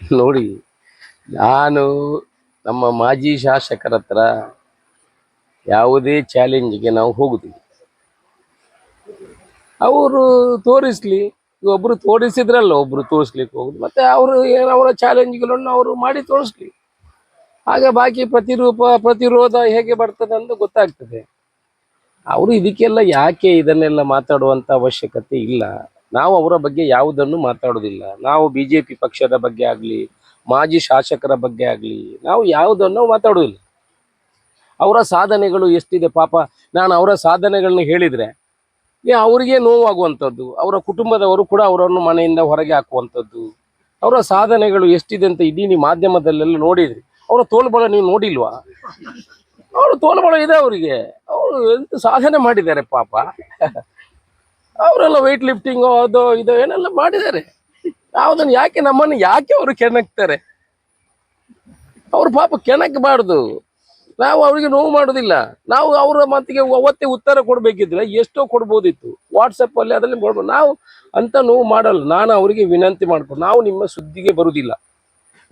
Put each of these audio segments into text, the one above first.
ನೋಡಿ, ನಾನು ನಮ್ಮ ಮಾಜಿ ಶಾಸಕರ ಹತ್ರ ಯಾವುದೇ ಚಾಲೆಂಜ್ಗೆ ನಾವು ಹೋಗುದಿಲ್ಲ. ಅವರು ತೋರಿಸ್ಲಿ, ಒಬ್ರು ತೋರಿಸಿದ್ರಲ್ಲ, ಒಬ್ರು ತೋರಿಸ್ಲಿಕ್ಕೆ ಹೋಗುದು, ಮತ್ತೆ ಅವರು ಏನು ಅವರ ಚಾಲೆಂಜ್ಗಳನ್ನು ಅವರು ಮಾಡಿ ತೋರಿಸ್ಲಿ. ಆಗ ಬಾಕಿ ಪ್ರತಿರೂಪ, ಪ್ರತಿರೋಧ ಹೇಗೆ ಬರ್ತದೆ ಅಂತ ಗೊತ್ತಾಗ್ತದೆ. ಅವರು ಇದಕ್ಕೆಲ್ಲ ಯಾಕೆ ಇದನ್ನೆಲ್ಲ ಮಾತಾಡುವಂತ ಅವಶ್ಯಕತೆ ಇಲ್ಲ? ನಾವು ಅವರ ಬಗ್ಗೆ ಯಾವುದನ್ನು ಮಾತಾಡೋದಿಲ್ಲ ನಾವು ಬಿಜೆಪಿ ಪಕ್ಷದ ಬಗ್ಗೆ ಆಗಲಿ, ಮಾಜಿ ಶಾಸಕರ ಬಗ್ಗೆ ಆಗಲಿ, ನಾವು ಯಾವುದನ್ನು ಮಾತಾಡೋದಿಲ್ಲ ಅವರ ಸಾಧನೆಗಳು ಎಷ್ಟಿದೆ ಪಾಪ, ನಾನು ಅವರ ಸಾಧನೆಗಳನ್ನ ಹೇಳಿದ್ರೆ ಅವರಿಗೆ ನೋವಾಗುವಂಥದ್ದು, ಅವರ ಕುಟುಂಬದವರು ಕೂಡ ಅವರನ್ನು ಮನೆಯಿಂದ ಹೊರಗೆ ಹಾಕುವಂಥದ್ದು. ಅವರ ಸಾಧನೆಗಳು ಎಷ್ಟಿದೆ ಅಂತ ಇಡೀ ನೀವು ಮಾಧ್ಯಮದಲ್ಲೆಲ್ಲ ನೋಡಿದ್ರಿ. ಅವರ ತೋಲ್ಬಳ ನೀವು ನೋಡಿಲ್ವಾ? ಅವರು ತೋಲ್ಬಳ ಇದೆ ಅವರಿಗೆ. ಅವರು ಎಂತ ಸಾಧನೆ ಮಾಡಿದ್ದಾರೆ ಪಾಪ. ಅವರೆಲ್ಲ ವೆಯ್ಟ್ ಲಿಫ್ಟಿಂಗು ಅದು, ಇದು, ಏನೆಲ್ಲ ಮಾಡಿದ್ದಾರೆ. ಯಾವುದನ್ನು ಯಾಕೆ ನಮ್ಮನ್ನು ಯಾಕೆ ಅವರು ಕೆಣಕ್ತಾರೆ? ಅವ್ರ ಪಾಪ ಕೆಣಕಬಾರ್ದು. ನಾವು ಅವರಿಗೆ ನೋವು ಮಾಡೋದಿಲ್ಲ. ನಾವು ಅವರ ಮಾತಿಗೆ ಅವತ್ತೇ ಉತ್ತರ ಕೊಡಬೇಕಿದ್ರೆ ಎಷ್ಟೋ ಕೊಡ್ಬೋದಿತ್ತು. ವಾಟ್ಸಪ್ ಅಲ್ಲಿ ಅದರಲ್ಲಿ ಕೊಡ್ಬೋದು ನಾವು ಅಂತ ನೋವು ಮಾಡಲ್ಲ. ನಾನು ಅವರಿಗೆ ವಿನಂತಿ ಮಾಡ್ಕೊಂಡು ನಾವು ನಿಮ್ಮ ಸುದ್ದಿಗೆ ಬರುವುದಿಲ್ಲ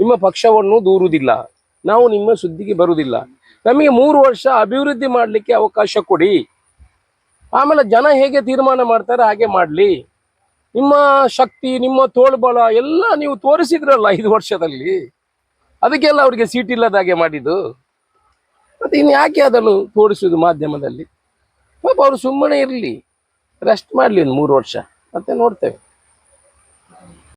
ನಿಮ್ಮ ಪಕ್ಷವನ್ನು ದೂರುವುದಿಲ್ಲ ನಾವು ನಿಮ್ಮ ಸುದ್ದಿಗೆ ಬರುವುದಿಲ್ಲ ನಮಗೆ ಮೂರು ವರ್ಷ ಅಭಿವೃದ್ಧಿ ಮಾಡಲಿಕ್ಕೆ ಅವಕಾಶ ಕೊಡಿ. ಆಮೇಲೆ ಜನ ಹೇಗೆ ತೀರ್ಮಾನ ಮಾಡ್ತಾರೆ ಹಾಗೆ ಮಾಡಲಿ. ನಿಮ್ಮ ಶಕ್ತಿ, ನಿಮ್ಮ ತೋಳ್ಬಲ ಎಲ್ಲ ನೀವು ತೋರಿಸಿದ್ರಲ್ಲ ಐದು ವರ್ಷದಲ್ಲಿ. ಅದಕ್ಕೆಲ್ಲ ಅವರಿಗೆ ಸೀಟ್ ಇಲ್ಲದ ಹಾಗೆ ಮಾಡಿದ್ದು. ಮತ್ತು ಇನ್ನು ಯಾಕೆ ಅದನ್ನು ತೋರಿಸುವುದು ಮಾಧ್ಯಮದಲ್ಲಿ? ಪಾಪ ಅವರು ಸುಮ್ಮನೆ ಇರಲಿ. ರೆಸ್ಟ್ ಮಾಡಲಿ ಒಂದು ಮೂರು ವರ್ಷ. ಮತ್ತೆ ನೋಡ್ತೇವೆ.